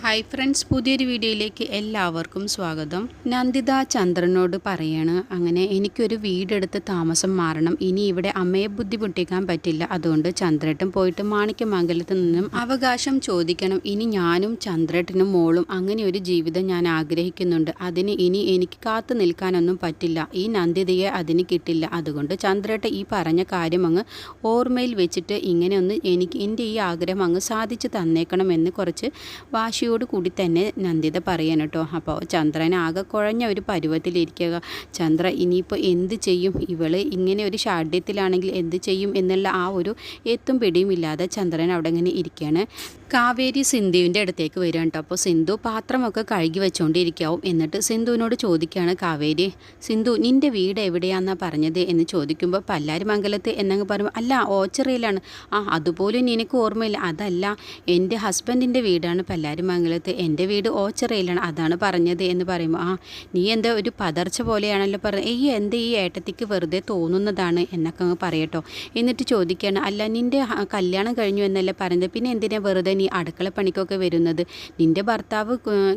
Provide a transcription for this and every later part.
Hi friends പുതിയൊരു വീഡിയോയിലേക്ക് എല്ലാവർക്കും സ്വാഗതം. നന്ദിത ചന്ദ്രനോട് പറയാണ് അങ്ങനെ എനിക്കൊരു വീടെടുത്ത് താമസം മാറണം. ഇനി ഇവിടെ അമ്മയെ ബുദ്ധിമുട്ടിക്കാൻ പറ്റില്ല. അതുകൊണ്ട് ചന്ദ്രേട്ടൻ പോയിട്ട് മാണിക്യമംഗലത്ത് നിന്നും അവകാശം ചോദിക്കണം. ഇനി ഞാനും ചന്ദ്രേട്ടനും മോളും അങ്ങനെ ഒരു ജീവിതം ഞാൻ ആഗ്രഹിക്കുന്നുണ്ട്. അതിന് ഇനി എനിക്ക് കാത്തു നിൽക്കാനൊന്നും പറ്റില്ല. ഈ നന്ദിതയെ അതിന് കിട്ടില്ല. അതുകൊണ്ട് ചന്ദ്രേട്ട ഈ പറഞ്ഞ കാര്യം അങ്ങ് ഓർമ്മയിൽ വെച്ചിട്ട് ഇങ്ങനെയൊന്ന് എനിക്ക് എന്റെ ഈ ആഗ്രഹം അങ്ങ് സാധിച്ചു തന്നേക്കണം എന്ന് കുറച്ച് വാശിയോട് കൂടി തന്നെ നന്ദിത പറയാൻ കേട്ടോ. അപ്പോൾ ചന്ദ്രൻ ആകെ കുഴഞ്ഞ ഒരു പരുവത്തിലിരിക്കുക. ചന്ദ്ര ഇനിയിപ്പോൾ എന്ത് ചെയ്യും? ഇവൾ ഇങ്ങനെ ഒരു ഷാഢ്യത്തിലാണെങ്കിൽ എന്ത് ചെയ്യും എന്നുള്ള ആ ഒരു എത്തും പിടിയും ഇല്ലാതെ ചന്ദ്രൻ അവിടെ ഇങ്ങനെ ഇരിക്കുകയാണ്. കാവേരി സിന്ധുവിന്റെ അടുത്തേക്ക് വരികയാണ് കേട്ടോ. അപ്പോൾ സിന്ധു പാത്രമൊക്കെ കഴുകി വെച്ചുകൊണ്ടിരിക്കാവും എന്നിട്ട് സിന്ധുവിനോട് ചോദിക്കുകയാണ് കാവേരി സിന്ധു നിന്റെ വീട് എവിടെയാണെന്നാണ് പറഞ്ഞത്? എന്ന് ചോദിക്കുമ്പോൾ പല്ലാരി പല്ലാരിമംഗലത്ത് എന്നങ്ങ് പറയുമ്പോൾ അല്ല ഓച്ചറയിലാണ്. ആ അതുപോലും നിനക്ക് ഓർമ്മയില്ല. അതല്ല എന്റെ ഹസ്ബൻഡിന്റെ വീടാണ് പല്ലാരിമംഗലത്ത് എന്റെ വീട് ഓച്ചറയിലാണ്. അതാണ് പറഞ്ഞത് എന്ന് പറയുമ്പോൾ ആ നീ എന്താ ഒരു പതർച്ച പോലെയാണല്ലോ പറഞ്ഞത്? ഈ എന്താ ഈ ഏട്ടത്തിക്ക് വെറുതെ തോന്നുന്നതാണ് എന്നൊക്കെ അങ്ങ് പറയട്ടോ എന്നിട്ട് ചോദിക്കുകയാണ് അല്ല നിന്റെ കല്യാണം കഴിഞ്ഞു എന്നല്ലേ പറഞ്ഞത്? പിന്നെ എന്തിനാ വെറുതെ നീ അടുക്കള പണിക്കൊക്കെ വരുന്നത്? നിന്റെ ഭർത്താവ്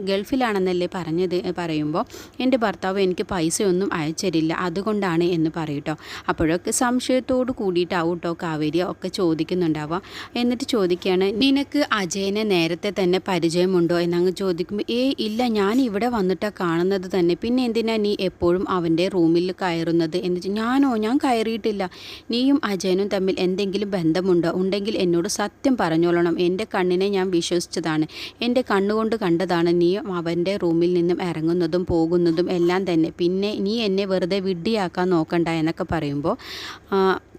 ഗൾഫിലാണെന്നല്ലേ പറഞ്ഞത്? പറയുമ്പോൾ എന്റെ ഭർത്താവ് എനിക്ക് പൈസയൊന്നും അയച്ചരില്ല അതുകൊണ്ടാണ് എന്ന് പറയട്ടോ അപ്പോഴൊക്കെ സംശയത്തോട് കൂടിയിട്ടാവും കേട്ടോ കാവേരി ഒക്കെ ചോദിക്കുന്നുണ്ടാവുക. എന്നിട്ട് ചോദിക്കുകയാണ് നിനക്ക് അജയനെ നേരത്തെ തന്നെ പരിചയമുണ്ടോ എന്നങ്ങ് ചോദിക്കുമ്പോൾ ഏ ഇല്ല ഞാൻ ഇവിടെ വന്നിട്ടാണ് കാണുന്നത് തന്നെ. പിന്നെ എന്തിനാ നീ എപ്പോഴും അവന്റെ റൂമിൽ കയറുന്നത്? എന്ന് ഞാനോ ഞാൻ കയറിയിട്ടില്ല. നീയും അജയനും തമ്മിൽ എന്തെങ്കിലും ബന്ധമുണ്ടോ? ഉണ്ടെങ്കിൽ എന്നോട് സത്യം പറഞ്ഞോളണം. എന്റെ കണ്ണിനെ ഞാൻ വിശ്വസിച്ചതാണ്. എന്റെ കണ്ണുകൊണ്ട് കണ്ടതാണ് നീ അവന്റെ റൂമിൽ നിന്നും ഇറങ്ങുന്നതും പോകുന്നതും എല്ലാം തന്നെ. പിന്നെ നീ എന്നെ വെറുതെ വിഡ്ഡിയാക്കാൻ നോക്കണ്ട എന്നൊക്കെ പറയുമ്പോൾ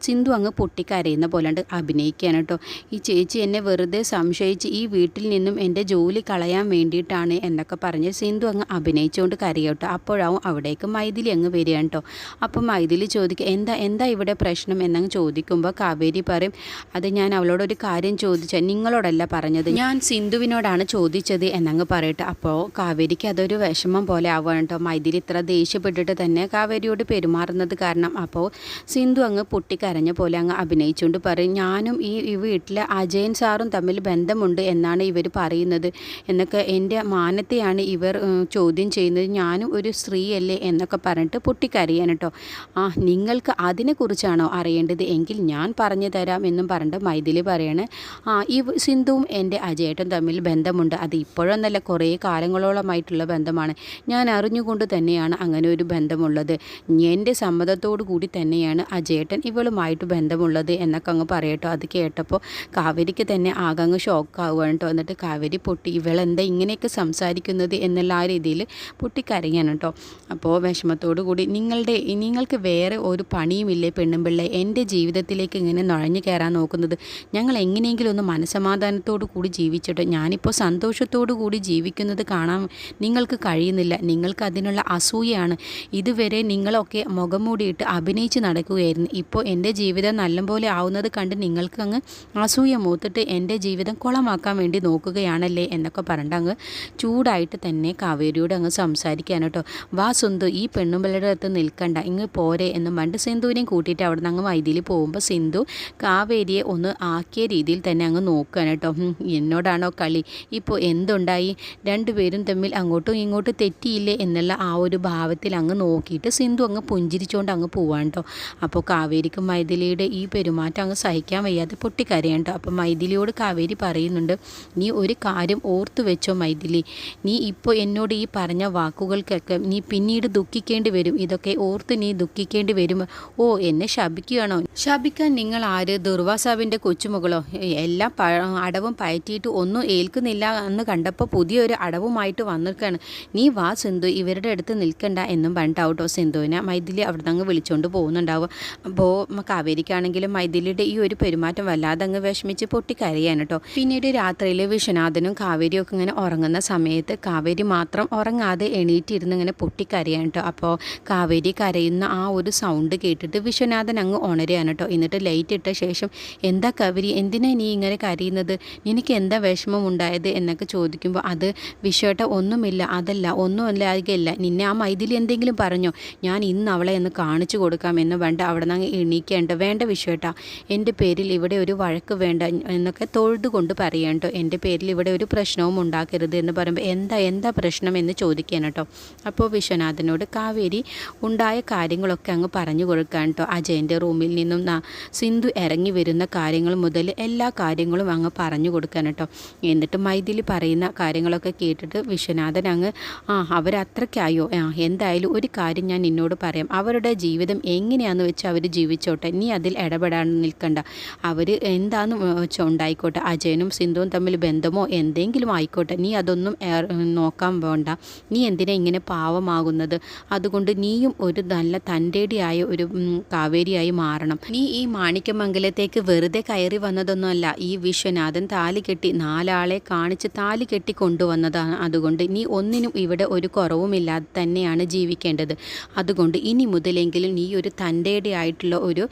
സിന്ധു അങ്ങ് പൊട്ടിക്കരയുന്ന പോലെ അഭിനയിക്കുകയാണ് കേട്ടോ. ഈ ചേച്ചി എന്നെ വെറുതെ സംശയിച്ച് ഈ വീട്ടിൽ നിന്നും എന്റെ ജോലി കളയാൻ വേണ്ടിയിട്ടാണ് എന്നൊക്കെ പറഞ്ഞ് സിന്ധു അങ്ങ് അഭിനയിച്ചുകൊണ്ട് കരയോട്ടോ. അപ്പോഴാവും അവിടേക്ക് മൈഥിലി അങ്ങ് വരികയാണ് കേട്ടോ. അപ്പം മൈഥിലി ചോദിക്കുക എന്താ എന്താ ഇവിടെ പ്രശ്നം? എന്നങ്ങ് ചോദിക്കുമ്പോൾ കാവേരി പറയും അത് ഞാൻ അവളോടൊരു കാര്യം ചോദിച്ചാൽ നിങ്ങളോടല്ല പറഞ്ഞത്. ഞാൻ സിന്ധുവിനോടാണ് ചോദിച്ചത് എന്നങ്ങ് പറയട്ടെ. അപ്പോൾ കാവേരിക്ക് അതൊരു വിഷമം പോലെ ആവുകയാണ് കേട്ടോ. മൈഥിലി ഇത്ര ദേഷ്യപ്പെട്ടിട്ട് തന്നെ കാവേരിയോട് പെരുമാറുന്നത് കാരണം അപ്പോൾ സിന്ധു അങ്ങ് പൊട്ടിക്കരഞ്ഞ പോലെ അങ്ങ് അഭിനയിച്ചുകൊണ്ട് പറയും ഞാനും ഈ ഈ വീട്ടിലെ അജയൻ സാറും തമ്മിൽ ബന്ധമുണ്ട് എന്നാണ് ഇവർ പറയുന്നത്. എന്നൊക്കെ എന്റെ മാനത്തെയാണ് ഇവർ ചോദ്യം ചെയ്യുന്നത്. ഞാനും ഒരു സ്ത്രീയല്ലേ എന്നൊക്കെ പറഞ്ഞിട്ട് പൊട്ടിക്കരയാണ് കേട്ടോ. ആ നിങ്ങൾക്ക് അതിനെക്കുറിച്ചാണോ അറിയേണ്ടത്? എങ്കിൽ ഞാൻ പറഞ്ഞു തരാം എന്നും പറഞ്ഞിട്ട് മൈഥിലി പറയാണ്. ആ ഈ സിന്ധുവും എന്റെ അജയേട്ടൻ തമ്മിൽ ബന്ധമുണ്ട്. അത് ഇപ്പോഴൊന്നല്ല കുറേ കാലങ്ങളോളമായിട്ടുള്ള ബന്ധമാണ്. ഞാൻ അറിഞ്ഞുകൊണ്ട് തന്നെയാണ് അങ്ങനെ ഒരു ബന്ധമുള്ളത്. എന്റെ സമ്മതത്തോടു കൂടി തന്നെയാണ് അജയേട്ടൻ ഇവളുമായിട്ട് ബന്ധമുള്ളത് എന്നൊക്കെ അങ്ങ് പറയട്ടോ. അത് കേട്ടപ്പോൾ കാവേരിക്ക് തന്നെ ആകങ്ങ് ഷോക്കാവുകയാണ് കേട്ടോ. എന്നിട്ട് കാവേരി പൊട്ടി ഇവളെന്താ ഇങ്ങനെയൊക്കെ സംസാരിക്കുന്നത് എന്നുള്ള ആ രീതിയിൽ പൊട്ടിക്കരയാണ് കേട്ടോ. അപ്പോൾ വിഷമത്തോടു കൂടി നിങ്ങളുടെ നിങ്ങൾക്ക് വേറെ ഒരു പണിയുമില്ലേ പിള്ളേ എന്റെ ജീവിതത്തിലേക്ക് ഇങ്ങനെ നുഴഞ്ഞു കയറാൻ നോക്കുന്നത് ഞങ്ങൾ എങ്ങനെയെങ്കിലും ഒന്ന് മനസമാധാനത്തോടു കൂടി ജീവിച്ചിട്ട്. ഞാനിപ്പോൾ സന്തോഷത്തോടു കൂടി ജീവിക്കുന്നത് കാണാൻ നിങ്ങൾക്ക് കഴിയുന്നില്ല. നിങ്ങൾക്ക് അതിനുള്ള അസൂയയാണ്. ഇതുവരെ നിങ്ങളൊക്കെ മുഖം മൂടിയിട്ട് അഭിനയിച്ച് നടക്കുകയായിരുന്നു. ഇപ്പോൾ എന്റെ ജീവിതം നല്ലപോലെ ആവുന്നത് കണ്ട് നിങ്ങൾക്ക് അങ്ങ് അസൂയ മൂത്തിട്ട് എന്റെ ജീവിതം കുളമാക്കാൻ വേണ്ടി നോക്കുകയാണല്ലേ എന്നൊക്കെ പറഞ്ഞിട്ട് അങ്ങ് ചൂടായിട്ട് തന്നെ കാവേരിയോട് അങ്ങ് സംസാരിക്കാൻ കേട്ടോ. വാ സുന്ദു ഈ പെണ്ണുമ്പിള്ളയുടെ അടുത്ത് നിൽക്കണ്ട ഇങ്ങ് പോരെ എന്നും പണ്ട് സിന്ധുവിനെയും കൂട്ടിയിട്ട് അവിടെ നിന്ന് അങ്ങ് വൈദ്യുതി പോകുമ്പോൾ സിന്ധു കാവേരിയെ ഒന്ന് ആക്കിയ രീതിയിൽ തന്നെ അങ്ങ് നോക്കുകയാണ് കേട്ടോ. എന്നോടാണോ കളി? ഇപ്പോൾ എന്തുണ്ടായി? രണ്ടുപേരും തമ്മിൽ അങ്ങോട്ടും ഇങ്ങോട്ടും തെറ്റിയില്ലേ? എന്നുള്ള ആ ഒരു ഭാവത്തിൽ അങ്ങ് നോക്കിയിട്ട് സിന്ധു അങ്ങ് പുഞ്ചിരിച്ചുകൊണ്ട് അങ്ങ് പോവാണ് കേട്ടോ. അപ്പോൾ കാവേരിക്കും മൈഥിലിയുടെ ഈ പെരുമാറ്റം അങ്ങ് സഹിക്കാൻ വയ്യാതെ പൊട്ടിക്കരയാണ് കേട്ടോ. അപ്പോൾ മൈഥിലിയോട് കാവേരി പറയുന്നുണ്ട് നീ ഒരു കാര്യം ഓർത്തു വെച്ചോ മൈഥിലി. നീ ഇപ്പോൾ എന്നോട് ഈ പറഞ്ഞ വാക്കുകൾക്കൊക്കെ നീ പിന്നീട് ദുഃഖിക്കേണ്ടി വരും. ഇതൊക്കെ ഓർത്ത് നീ ദുഃഖിക്കേണ്ടി വരും. ഓ എന്നെ ശപിക്കുകയാണോ? ശപിക്കാൻ നിങ്ങൾ ആര്? ദുർവാസാവിന്റെ കൊച്ചുമകളോ? പ അടവും പയറ്റിയിട്ട് ഒന്നും ഏൽക്കുന്നില്ല എന്ന് കണ്ടപ്പോൾ പുതിയൊരു അടവുമായിട്ട് വന്നിരിക്കുകയാണ്. നീ വാ സിന്ധു. ഇവരുടെ അടുത്ത് നിൽക്കണ്ട എന്നും പറഞ്ഞിട്ടാവട്ടോ സിന്ധുവിനെ മൈഥിലി അവിടെ അങ്ങ് വിളിച്ചുകൊണ്ട് പോകുന്നുണ്ടാവും അപ്പോൾ കാവേരിക്കാണെങ്കിലും മൈഥിലിയുടെ ഈ ഒരു പെരുമാറ്റം വല്ലാതെ അങ്ങ് വിഷമിച്ച് പൊട്ടിക്കരയാണ് കേട്ടോ. പിന്നീട് രാത്രിയിൽ വിശ്വനാഥനും ഒക്കെ ഇങ്ങനെ ഉറങ്ങുന്ന സമയത്ത് കാവേരി മാത്രം ഉറങ്ങാതെ എണീറ്റിരുന്ന് ഇങ്ങനെ പൊട്ടിക്കരയാണ് കേട്ടോ അപ്പോൾ കാവേരി കരയുന്ന ആ ഒരു സൗണ്ട് കേട്ടിട്ട് വിശ്വനാഥൻ അങ്ങ് ഉണരുകയാണ് കേട്ടോ എന്നിട്ട് ലൈറ്റ് ഇട്ട ശേഷം എന്താ കവരി എന്തിനാ നീ ഇങ്ങനെ കരയുന്നത്? നിനക്ക് എന്താ വിഷമം ഉണ്ടായത്? എന്നൊക്കെ ചോദിക്കുമ്പോൾ അത് വിശ്വേട്ട ഒന്നുമില്ല അതല്ല ഒന്നുമല്ല അധികമില്ല നിന്നെ ആ മൈതിലി എന്തെങ്കിലും പറഞ്ഞോ? ഞാൻ ഇന്ന് അവളെ ഒന്ന് കാണിച്ചു കൊടുക്കാം എന്ന് വേണ്ട അവിടെ നിന്ന് എണീക്കേണ്ട. വേണ്ട വിശ്വേട്ട എന്റെ പേരിൽ ഇവിടെ ഒരു വഴക്ക് വേണ്ട എന്നൊക്കെ തൊഴുതുകൊണ്ട് പറയാം കേട്ടോ എന്റെ പേരിൽ ഇവിടെ ഒരു പ്രശ്നം പ്രശ്നവും ഉണ്ടാക്കരുത് എന്ന് പറയുമ്പോൾ എന്താ എന്താ പ്രശ്നം എന്ന് ചോദിക്കാൻ കേട്ടോ. അപ്പോൾ വിശ്വനാഥനോട് കാവേരി ഉണ്ടായ കാര്യങ്ങളൊക്കെ അങ്ങ് പറഞ്ഞു കൊടുക്കാൻ കേട്ടോ. അജയന്റെ റൂമിൽ നിന്നും സിന്ധു ഇറങ്ങി വരുന്ന കാര്യങ്ങൾ മുതൽ എല്ലാ കാര്യങ്ങളും അങ്ങ് പറഞ്ഞു കൊടുക്കാൻ കേട്ടോ. എന്നിട്ട് മൈഥിലി പറയുന്ന കാര്യങ്ങളൊക്കെ കേട്ടിട്ട് വിശ്വനാഥൻ അങ്ങ് ആ അവരത്രയ്ക്കായോ? ആ എന്തായാലും ഒരു കാര്യം ഞാൻ നിന്നോട് പറയാം. അവരുടെ ജീവിതം എങ്ങനെയാണെന്ന് വെച്ചാൽ അവർ ജീവിച്ചോട്ടെ. നീ അതിൽ ഇടപെടാൻ നിൽക്കണ്ട. അവർ എന്താന്ന് വെച്ചാൽ ഉണ്ടായിക്കോട്ടെ. അജയനും സിന്ധുവും തമ്മിൽ ബന്ധമോ? എന്തെങ്കിലും ആയിക്കോട്ടെ. നീ അതൊന്നും നോക്കാൻ വേണ്ട. നീ എന്തിനാ ഇങ്ങനെ പാവമാകുന്നത്? അതുകൊണ്ട് നീയും ഒരു നല്ല തന്റെടിയായ ഒരു കാവേരിയായി മാറണം. നീ ഈ മാണിക്യമംഗലത്തേക്ക് വെറുതെ കയറി വന്നതൊന്നുമല്ല. ഈ വിശ്വനാഥൻ താലി കെട്ടി നാലാളെ കാണിച്ച് താലി കെട്ടി കൊണ്ടുവന്നതാണ്. അതുകൊണ്ട് നീ ഒന്നിനും ഇവിടെ ഒരു കുറവുമില്ലാതെ തന്നെയാണ് ജീവിക്കേണ്ടത്. അതുകൊണ്ട് ഇനി മുതലെങ്കിലും നീ ഒരു തന്റെടെ ആയിട്ടുള്ള ഒരു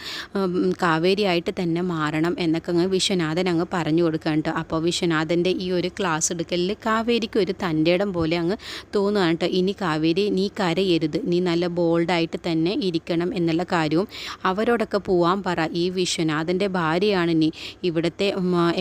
കാവേരിയായിട്ട് തന്നെ മാറണം എന്നൊക്കെ അങ്ങ് വിശ്വനാഥൻ അങ്ങ് പറഞ്ഞു കൊടുക്കാനുണ്ട് അപ്പോൾ വിശ്വനാഥന്റെ ഈ ഒരു ക്ലാസ് എടുക്കലിൽ കാവേരിക്ക് ഒരു തന്റെ ഇടം പോലെ അങ്ങ് തോന്നുകയാണ് കേട്ടോ. ഇനി കാവേരി നീ കരയരുത്. നീ നല്ല ബോൾഡായിട്ട് തന്നെ ഇരിക്കണം എന്നുള്ള കാര്യവും അവരോടൊക്കെ പോവാൻ പറ ഈ വിശ്വനാഥന്റെ ഭാര്യയാണ് നീ. ഇവിടുത്തെ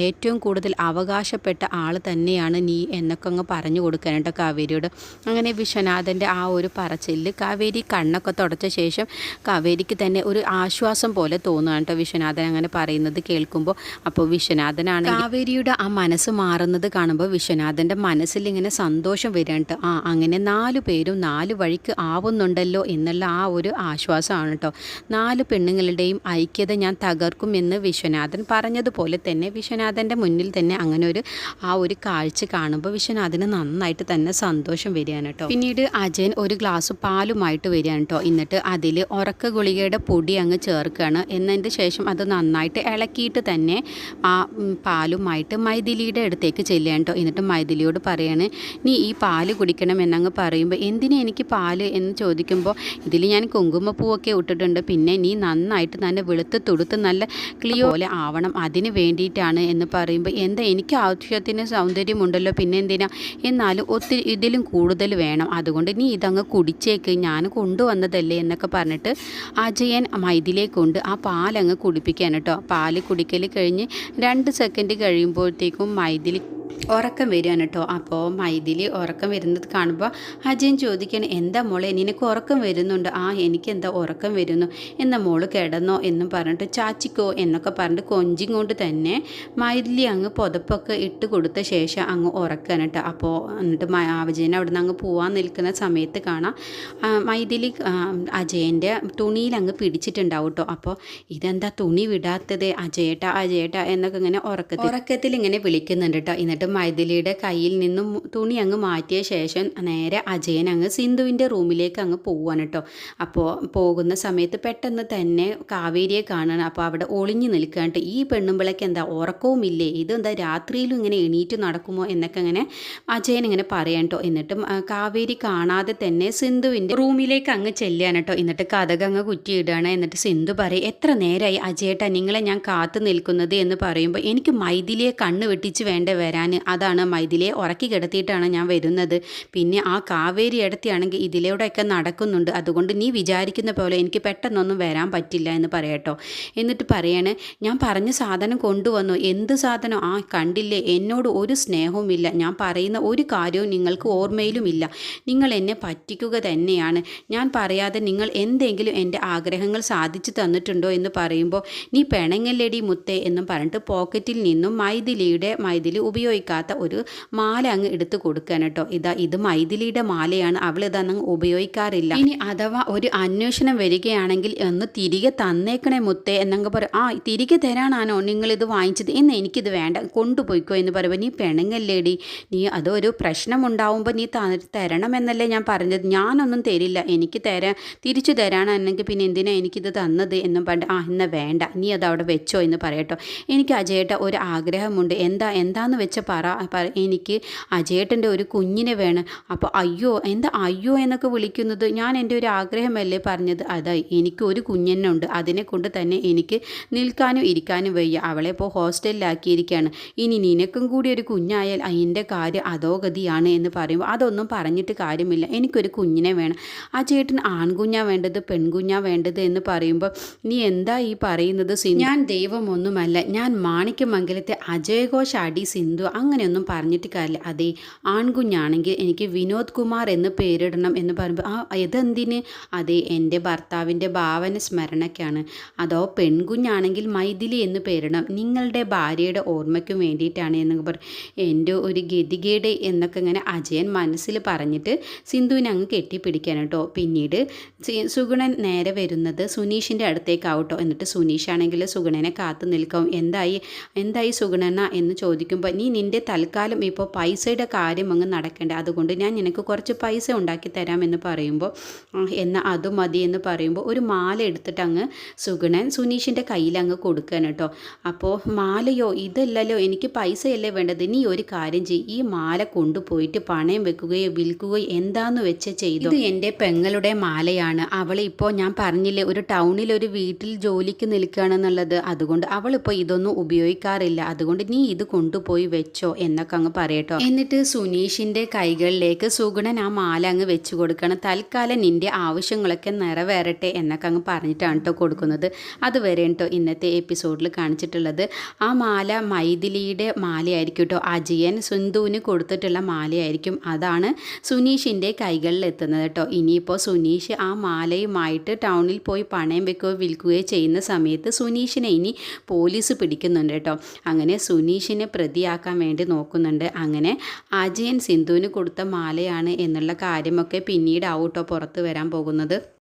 ഏറ്റവും കൂടുതൽ അവകാശപ്പെട്ട ആൾ തന്നെയാണ് നീ എന്നൊക്കെ അങ്ങ് പറഞ്ഞു കൊടുക്കാൻ കേട്ടോ കാവേരിയോട്. അങ്ങനെ വിശ്വനാഥന്റെ ആ ഒരു പറച്ചിലിൽ കാവേരി കണ്ണൊക്കെ തുടച്ച ശേഷം കാവേരിക്ക് തന്നെ ഒരു ആശ്വാസം പോലെ തോന്നുകയാണ് കേട്ടോ വിശ്വനാഥൻ അങ്ങനെ പറയുന്നത് കേൾക്കുമ്പോൾ അപ്പോൾ വിശ്വനാഥനാണ് കാവേരിയുടെ ആ മനസ്സ് മാറുന്നത് കാണുമ്പോൾ വിശ്വനാഥന്റെ മനസ്സിൽ ഇങ്ങനെ സന്തോഷം വരാണ്ട് ആ അങ്ങനെ നാല് പേരും നാല് വഴിക്ക് ആവുന്നുണ്ടല്ലോ എന്നുള്ള ആ ഒരു ആശ്വാസമാണ് കേട്ടോ നാല് പെണ്ണുങ്ങളുടെയും ഐക്യത ഞാൻ തകർക്കും എന്ന് വിശ്വനാഥൻ പറഞ്ഞതുപോലെ തന്നെ വിശ്വനാഥന്റെ മുന്നിൽ തന്നെ അങ്ങനെ ഒരു ആ ഒരു കാഴ്ച കാണുമ്പോൾ വിശ്വനാഥന് നന്നായിട്ട് തന്നെ സന്തോഷം വരികയാണ് കേട്ടോ പിന്നീട് അജയൻ ഒരു ഗ്ലാസ് പാലുമായിട്ട് വരികയാണ് കേട്ടോ എന്നിട്ട് അതിൽ ഉറക്ക ഗുളികയുടെ പൊടി അങ്ങ് ചേർക്കുകയാണ് എന്നതിന് ശേഷം അത് നന്നായിട്ട് ഇളക്കിയിട്ട് തന്നെ ആ പാലുമായിട്ട് മൈഥിലിയുടെ അടുത്തേക്ക് ചെല്ലുകയാണ് കേട്ടോ എന്നിട്ട് മൈഥിലിയോട് പറയാണ് നീ ഈ പാൽ കുടിക്കണം എന്നങ്ങ് പറയുമ്പോൾ എന്തിനാ എനിക്ക് പാൽ? എന്ന് ചോദിക്കുമ്പോൾ ഇതിൽ ഞാൻ കുങ്കുമപ്പൂവൊക്കെ ഇട്ടിട്ടുണ്ട്. പിന്നെ നീ നന്നായിട്ട് തന്നെ വെളുത്ത് തുടുത്ത് നല്ല ക്ലിയോ പോലെ ആവണം അതിന് വേണ്ടിയിട്ടാണ്. എന്ന് പറയുമ്പോൾ എന്താ എനിക്ക് ആവശ്യത്തിന് സൗന്ദര്യമുണ്ടല്ലോ. പിന്നെ എന്തിനാ? എന്നാലും ഒത്തിരി ഇതിലും കൂടുതൽ വേണം. അതുകൊണ്ട് നീ ഇതങ്ങ് കുടിച്ചേക്ക്. ഞാൻ കൊണ്ടുവന്നതല്ലേ എന്നൊക്കെ പറഞ്ഞിട്ട് അജയൻ മൈദിലെ കൊണ്ട് ആ പാലങ്ങ് കുടിപ്പിക്കാൻ കേട്ടോ. പാൽ കുടിക്കൽ കഴിഞ്ഞ് രണ്ട് സെക്കൻഡ് കഴിയുമ്പോഴത്തേക്കും മൈദിലി ഉറക്കം വരികയാണ് കേട്ടോ. അപ്പോൾ മൈഥിൽ ഉറക്കം വരുന്നത് കാണുമ്പോൾ അജയൻ ചോദിക്കാൻ എന്താ മോളെ നിനക്ക് ഉറക്കം വരുന്നുണ്ട്? ആ എനിക്ക് എന്താ ഉറക്കം വരുന്നു? എന്നാ മോൾ കിടന്നോ എന്നും പറഞ്ഞിട്ട് ചാച്ചിക്കോ എന്നൊക്കെ പറഞ്ഞിട്ട് കൊഞ്ചും കൊണ്ട് തന്നെ മൈഥിലി അങ്ങ് പുതപ്പൊക്കെ ഇട്ട് കൊടുത്ത ശേഷം അങ്ങ് ഉറക്കാണ് കേട്ടോ. അപ്പോൾ എന്നിട്ട് അജയൻ അവിടെ നിന്ന് അങ്ങ് പോവാൻ നിൽക്കുന്ന സമയത്ത് കാണാം മൈഥിലി അജയന്റെ തുണിയിൽ അങ്ങ് പിടിച്ചിട്ടുണ്ടാവും കേട്ടോ. അപ്പോൾ ഇതെന്താ തുണി വിടാത്തത്? അജയേട്ട അജയേട്ട എന്നൊക്കെ ഇങ്ങനെ ഉറക്കത്തിൽ ഉറക്കത്തിൽ ഇങ്ങനെ വിളിക്കുന്നുണ്ട് കേട്ടോ. എന്നിട്ട് മൈഥിലിയുടെ കയ്യിൽ നിന്നും തുണി അങ്ങ് മാറ്റിയ ശേഷം നേരെ അജയൻ അങ്ങ് സിന്ധുവിന്റെ റൂമിലേക്ക് അങ്ങ് പോവാണ് കേട്ടോ. അപ്പോൾ പോകുന്ന സമയത്ത് പെട്ടെന്ന് തന്നെ കാവേരിയെ കാണണം. അപ്പോൾ അവിടെ ഒളിഞ്ഞു നിൽക്കാണ്ട് ഈ പെണ്ണുമ്പിളയ്ക്ക് എന്താ ഉറക്കവുമില്ലേ? ഇതെന്താ രാത്രിയിലും ഇങ്ങനെ എണീറ്റ് നടക്കുമോ എന്നൊക്കെ അങ്ങനെ അജയൻ ഇങ്ങനെ പറയാൻ കേട്ടോ. എന്നിട്ടും കാവേരി കാണാതെ തന്നെ സിന്ധുവിന്റെ റൂമിലേക്ക് അങ്ങ് ചെല്ലുകയാണ് കേട്ടോ. എന്നിട്ട് കഥക അങ്ങ് കുറ്റിയിടുകയാണ്. എന്നിട്ട് സിന്ധു പറയും എത്ര നേരമായി അജയേട്ടാ നിങ്ങളെ ഞാൻ കാത്തു നിൽക്കുന്നത്? എന്ന് പറയുമ്പോൾ എനിക്ക് മൈഥിലിയെ കണ്ണ് വെട്ടിച്ച് വേണ്ട വരാൻ? അതാണ് മൈഥിലിയെ ഉറക്കി കിടത്തിയിട്ടാണ് ഞാൻ വരുന്നത്. പിന്നെ ആ കാവേരി ഇടത്തിയാണെങ്കിൽ ഇതിലൂടെയൊക്കെ നടക്കുന്നുണ്ട്. അതുകൊണ്ട് നീ വിചാരിക്കുന്ന പോലെ എനിക്ക് പെട്ടെന്നൊന്നും വരാൻ പറ്റില്ല എന്ന് പറയട്ടോ എന്നിട്ട് പറയാണ് ഞാൻ പറഞ്ഞ സാധനം കൊണ്ടുവന്നു. എന്ത് സാധനം? ആ കണ്ടില്ലേ? എന്നോട് ഒരു സ്നേഹവുമില്ല. ഞാൻ പറയുന്ന ഒരു കാര്യവും നിങ്ങൾക്ക് ഓർമ്മയിലുമില്ല. നിങ്ങൾ എന്നെ പറ്റിക്കുക തന്നെയാണ്. ഞാൻ പറയാതെ നിങ്ങൾ എന്തെങ്കിലും എന്റെ ആഗ്രഹങ്ങൾ സാധിച്ചു തന്നിട്ടുണ്ടോ എന്ന് പറയുമ്പോൾ നീ പെണങ്ങല്ലേടി മുത്തേ എന്നും പറഞ്ഞിട്ട് പോക്കറ്റിൽ നിന്നും മൈഥിലിയുടെ മൈഥിലി ഉപയോഗിക്കാത്ത ഒരു മാല അങ്ങ് എടുത്ത് കൊടുക്കാൻ കേട്ടോ. ഇതാ ഇത് മൈഥിലിയുടെ മാലയാണ്. അവൾ ഇതങ്ങ് ഉപയോഗിക്കാറില്ല. ഇനി അഥവാ ഒരു അന്വേഷണം വരികയാണെങ്കിൽ ഒന്ന് തിരികെ തന്നേക്കണേ മുത്തേ എന്നങ്ങ് പറയും ആ തിരികെ തരാനാണോ നിങ്ങളിത് വാങ്ങിച്ചത്? എന്ന് എനിക്കിത് വേണ്ട. കൊണ്ടുപോയിക്കോ എന്ന് പറയുമ്പോൾ നീ പിണങ്ങല്ലേടി. നീ അതൊരു പ്രശ്നം പ്രശ്നമുണ്ടാവുമ്പോൾ നീ തരണമെന്നല്ലേ ഞാൻ പറഞ്ഞത്. ഞാനൊന്നും തരില്ല. എനിക്ക് തരാൻ തിരിച്ചു തരാനാണെങ്കിൽ പിന്നെ എന്തിനാ എനിക്കിത് തന്നത്? എന്നും പറഞ്ഞു ആ എന്നാ വേണ്ട. നീ അത് അവിടെ വെച്ചോ എന്ന് പറയട്ടോ. എനിക്ക് അജയേട്ട ഒരു ആഗ്രഹമുണ്ട്. എന്താ എന്താന്ന് വെച്ച പറ എനിക്ക് അജയേട്ടന്റെ ഒരു കുഞ്ഞിനെ വേണം. അപ്പോൾ അയ്യോ എന്താ അയ്യോ എന്നൊക്കെ വിളിക്കുന്നത്? ഞാൻ എന്റെ ഒരു ആഗ്രഹമല്ലേ പറഞ്ഞത്. അതായി എനിക്ക് ഒരു കുഞ്ഞെന്നുണ്ട്. അതിനെ കൊണ്ട് തന്നെ എനിക്ക് നിൽക്കാനും ഇരിക്കാനും വയ്യ. അവളെ ഇപ്പോൾ ഹോസ്റ്റലിലാക്കിയിരിക്കുകയാണ്. ഇനി നിനക്കും കൂടി ഒരു കുഞ്ഞായാൽ അതിന്റെ കാര്യം അധോഗതിയാണ് എന്ന് പറയുമ്പോൾ അതൊന്നും പറഞ്ഞിട്ട് കാര്യമില്ല. എനിക്കൊരു കുഞ്ഞിനെ വേണം. ആ ചേട്ടൻ ആൺകുഞ്ഞാ വേണ്ടത് പെൺകുഞ്ഞാ വേണ്ടത് എന്ന് പറയുമ്പോൾ നീ എന്താ ഈ പറയുന്നത് ഞാൻ ദൈവമൊന്നുമല്ല. ഞാൻ മാണിക്യമംഗലത്തെ അജയഘോഷ് അടി സിന്ധു അങ്ങനെയൊന്നും പറഞ്ഞിട്ട് കാര്യമില്ല. അതെ ആൺകുഞ്ഞാണെങ്കിൽ എനിക്ക് വിനോദ് കുമാർ എന്ന് പേരിടണം എന്ന് പറയുമ്പോൾ ആ ഇതെന്തിന്? അതെ എന്റെ ഭർത്താവിന്റെ ഭാവന സ്മരണയ്ക്കാണ് അതോ പെൺകുഞ്ഞാണെങ്കിൽ മൈഥിലി എന്ന് പേരിടണം. നിങ്ങളുടെ ഭാര്യയുടെ ഓർമ്മയ്ക്കും വേണ്ടിയിട്ടാണ് എന്നൊക്കെ പറയും എന്റെ ഒരു ഗതികേട് എന്നൊക്കെ ഇങ്ങനെ അജയൻ മനസ്സിൽ പറഞ്ഞിട്ട് സിന്ധുവിനെ അങ്ങ് കെട്ടിപ്പിടിക്കാൻ കേട്ടോ. പിന്നീട് സുഗുണൻ നേരെ വരുന്നത് സുനീഷിന്റെ അടുത്തേക്കാവട്ടോ എന്നിട്ട് സുനീഷാണെങ്കിൽ സുഗുണനെ കാത്തു നിൽക്കും. എന്തായി? എന്തായി സുഗുണന എന്ന് ചോദിക്കുമ്പോൾ നീ നിന്റെ തൽക്കാലം ഇപ്പോൾ പൈസയുടെ കാര്യം അങ്ങ് നടക്കേണ്ട. അതുകൊണ്ട് ഞാൻ നിനക്ക് കുറച്ച് പൈസ ഉണ്ടാക്കി തരാമെന്ന് പറയുമ്പോൾ എന്നാൽ അത് മതി എന്ന് പറയുമ്പോൾ ഒരു മാല എടുത്തിട്ട് അങ്ങ് സുഗുണൻ സുനീഷിന്റെ കയ്യിൽ അങ്ങ് കൊടുക്കാൻ കേട്ടോ. അപ്പോൾ മാലയോ ഇതല്ലല്ലോ എനിക്ക് പൈസയല്ലേ വേണ്ടത്. നീ ഒരു കാര്യം ചെയ്യും. ഈ മാല കൊണ്ടുപോയിട്ട് പണയം വെക്കുകയോ വിൽക്കുകയോ എന്താന്ന് വെച്ച് ചെയ്തു. ഇത് എന്റെ പെങ്ങളുടെ മാലയാണ്. അവൾ ഇപ്പോൾ ഞാൻ പറഞ്ഞില്ലേ ഒരു ടൗണിൽ ഒരു വീട്ടിൽ ജോലിക്ക് നിൽക്കുകയാണെന്നുള്ളത്. അതുകൊണ്ട് അവളിപ്പോൾ ഇതൊന്നും ഉപയോഗിക്കാറില്ല. അതുകൊണ്ട് നീ ഇത് കൊണ്ടുപോയി വെച്ചോ എന്നൊക്കെ അങ്ങ് പറയട്ടോ. എന്നിട്ട് സുനീഷിന്റെ കൈകളിലേക്ക് സുഗുണൻ ആ മാല അങ്ങ് വെച്ചു കൊടുക്കണം തൽക്കാലം നിന്റെ ആവശ്യങ്ങളൊക്കെ നിറവേറട്ടെ എന്നൊക്കെ അങ്ങ് പറഞ്ഞിട്ടാണ് കേട്ടോ കൊടുക്കുന്നത്. അതുവരെ കേട്ടോ ഇന്നത്തെ എപ്പിസോഡിൽ കാണിച്ചിട്ടുള്ളത്. ആ മാല മൈഥിലിയുടെ മാലയായിരിക്കും കേട്ടോ അജയൻ സുന്ദുവിന് കൊടുത്തിട്ടുള്ള മാലയായിരിക്കും. അതാണ് സുനീഷിന്റെ കൈകളിൽ എത്തുന്നത് കേട്ടോ ഇനിയിപ്പോൾ സുനീഷ് ആ മാലയുമായിട്ട് ടൗണിൽ പോയി പണയം വെക്കുകയോ വിൽക്കുകയോ ചെയ്യുന്ന സമയത്ത് സുനീഷിനെ ഇനി പോലീസ് പിടിക്കുന്നുണ്ട് കേട്ടോ അങ്ങനെ സുനീഷിനെ പ്രതിയാക്കാൻ വേണ്ടി നോക്കുന്നുണ്ട്. അങ്ങനെ അജയൻ സിന്ധുവിന് കൊടുത്ത മാലയാണ് എന്നുള്ള കാര്യമൊക്കെ പിന്നീട് കേട്ടോ പുറത്ത് വരാൻ പോകുന്നത്.